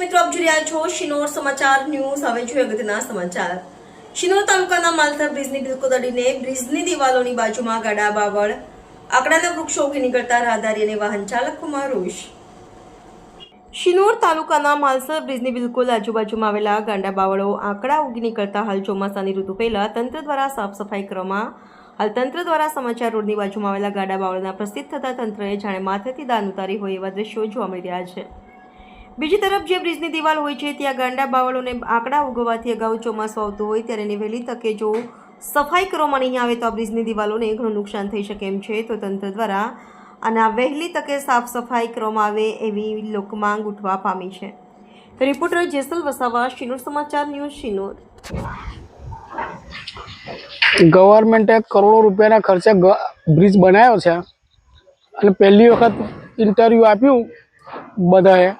મિત્રો, આપ રહ્યા છો શિનોર સમાચાર ન્યૂઝ. હવે જોઈએ અગત્યના સમાચાર. શિનોર તાલુકાના માલથર બ્રિજની બિલકો દિવાલોની બાજુમાં ગાડા બાવળ. આકડાના વૃક્ષો નીકળતા રાહદારી અને વાહન ચાલક ચાલકોમાં રોષ. શિનોર તાલુકાના માલસર બ્રિજની બિલકુલ આજુબાજુમાં આવેલા ગાંડા બાવળો આંકડા ઉગી નીકળતા હાલ ચોમાસાની ઋતુ પહેલાં તંત્ર દ્વારા સાફ સફાઈ કરવામાં હાલ તંત્ર દ્વારા સમાચાર રોડની બાજુમાં આવેલા ગાંડા બાવળના પ્રસિદ્ધ થતા તંત્રએ જાણે માથેથી દાન ઉતારી હોય એવા દ્રશ્યો જોવા મળી રહ્યા છે. બીજી તરફ જે બ્રિજની દિવાલ હોય છે ત્યાં ગાંડા બાવળોને આંકડા ઉગવાથી અગાઉ ચોમાસું આવતું હોય ત્યારે એની વહેલી તકે જો સફાઈ કરવામાં નહીં આવે તો આ બ્રિજની દિવાલોને ઘણું નુકસાન થઈ શકે એમ છે. તો તંત્ર દ્વારા આના વહેલી તકે સાફ સફાઈ કરવામાં આવે એવી લોકમાંગ ઉઠવા પામી છે. રિપોર્ટર જેસલ વસાવા, શિનોર સમાચાર ન્યૂઝ શિનોર. ગવર્મેન્ટે કરોડો રૂપિયાના ખર્ચે બ્રિજ બનાવ્યો છે. અને પહેલી વખત ઇન્ટરવ્યૂ આપ્યું બધાએ.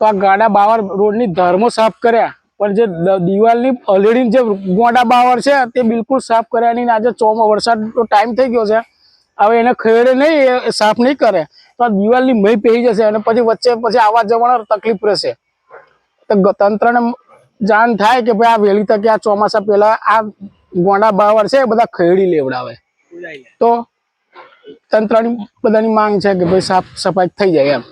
તો આ ગાડા બાવર રોડની ધર્મો સાફ કર્યા. પણ જે દિવાલની ઓલરેડી જે ગોડા બાવર છે, તે બિલકુલ સાફ કર્યા નહીં આજે ચોમા વરસાદનો ટાઈમ થઈ ગયો છે. હવે એને ખેડે નહીં સાફ નહીં કરે. તો આ દિવાલની મહી પહેરી જશે અને પછી વચ્ચે પછી આવવા જવાનો તકલીફ રહેશે. તો તંત્રને જાણ થાય કે ભાઈ આ વહેલી તકે આ ચોમાસા પહેલા આ ગોંડા બાવર છે બધા ખેડી લેવડાવે. તો તંત્રની બધાની માંગ છે કે ભાઈ સાફ સફાઈ થઈ જાય એમ.